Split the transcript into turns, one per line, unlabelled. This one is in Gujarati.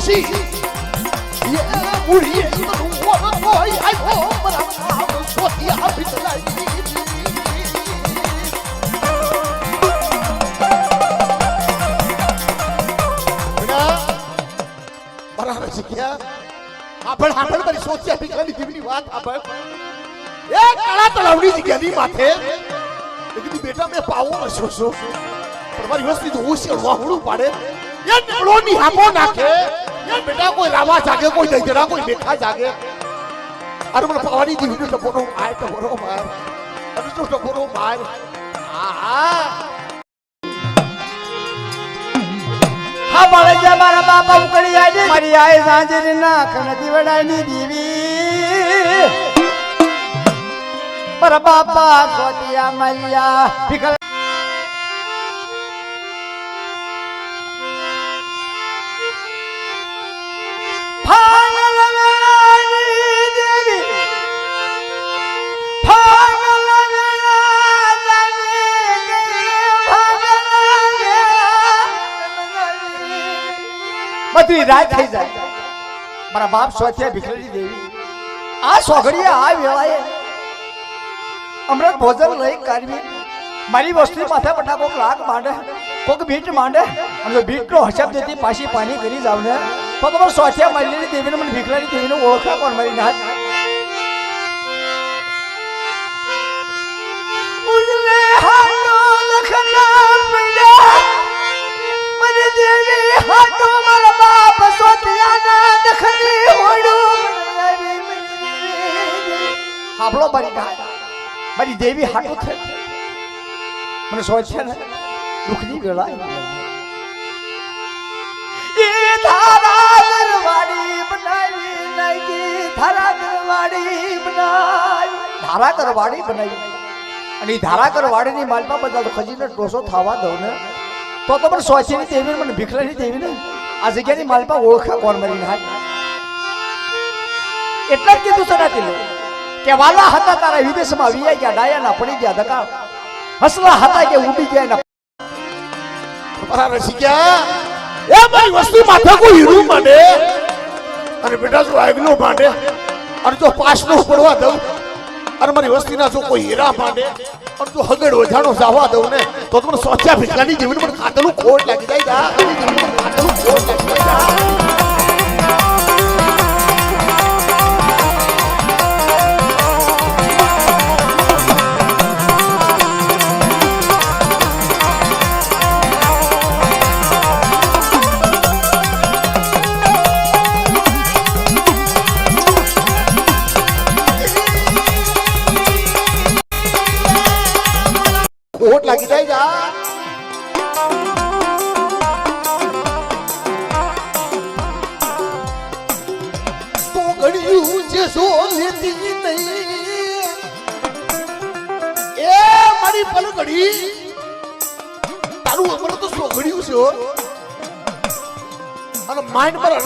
ડોશી એ મુડીએ મનું વર કોઈ આયો મરા નામ સોતિયા શીખ્યા આપણે આપણે મારી સોચ્યા ભીખલાની જીવની વાત આપણે એ કાળા તળાવની જગ્યાની માથે કીધું બેટા મેં પાવો હશો છો પણ મારી વસ્તી તો હોશિયાર વાહુડું પાડે એ નીકળો ની હામો નાખે બેટા, કોઈ રાવા જાગે, કોઈ દજરા, કોઈ બેઠા જાગે. અરે, મને પાવાની જીવની ટપોરો માર ટપોરો માર. અરે તો ટપોરો માર? હા હા.
બાળે જે મારા બાપા ઉકળી આવી મારી આય સાંજે નાખ નથી વડાની દીવી મારા બાપા સોટિયા મલિયા બધી રાત થઈ જાય. મારા બાપ સોથિયા ભીખલડી દેવી. આ સોગડીએ આ વેળાએ અમૃત ભોજન લઈ કરવી મારી વસ્તી માથે પટા કોક લાગ માંડે કોક બીટ માંડે. અને જો બીટનો હસબ દેતી પાછી પાણી કરી જાવ ને તો તમારે સોથિયા મારી દેવીને મને ભીખલાડી દેવીને ઓળખા પણ મારી નાથ હાબળો મારી ગાય, મારી દેવી હાટો છે મને સોચ્યા ને, દુઃખની બનાવી નાખી, ધારા દરવાડી બનાવી. માલમાં બધા ખજીનો ડોસો થવા દઉં ને. તો તો પણ સોચીની દેવી મને ભીખલાની દેવી ને આ જગ્યાની માલમાં ઓળખા કોણ મરીને હાથ એટલે જ કીધું સનાતી લો કે વાલા હતા તારા વિદેશમાં વિયા ગયા ડાયાના પડી ગયા ધકા હસલા હતા કે ઉડી ગયા એના.
બરાબર શીખ્યા એ મારી વસ્તી માથે કોઈ હીરું માંડે. અને બેટા જો આગનો માંડે? અને જો પાસનો પડવા દઉં? અને મારી વસ્તીના જો કોઈ હીરા માંડે, અને જો હગડ ઓઝાનો જાવા દઉં ને, તો તમને સોચ્યા ભીખાની જીવન પણ ખાતરું ખોટ લાગી જાય ખોટ લાગી જાય જા ઘડિયું છે સો લેતી એ મારી પલકડી તારું અમર તો સો ઘડિયું છે અને માઇન્ડ પર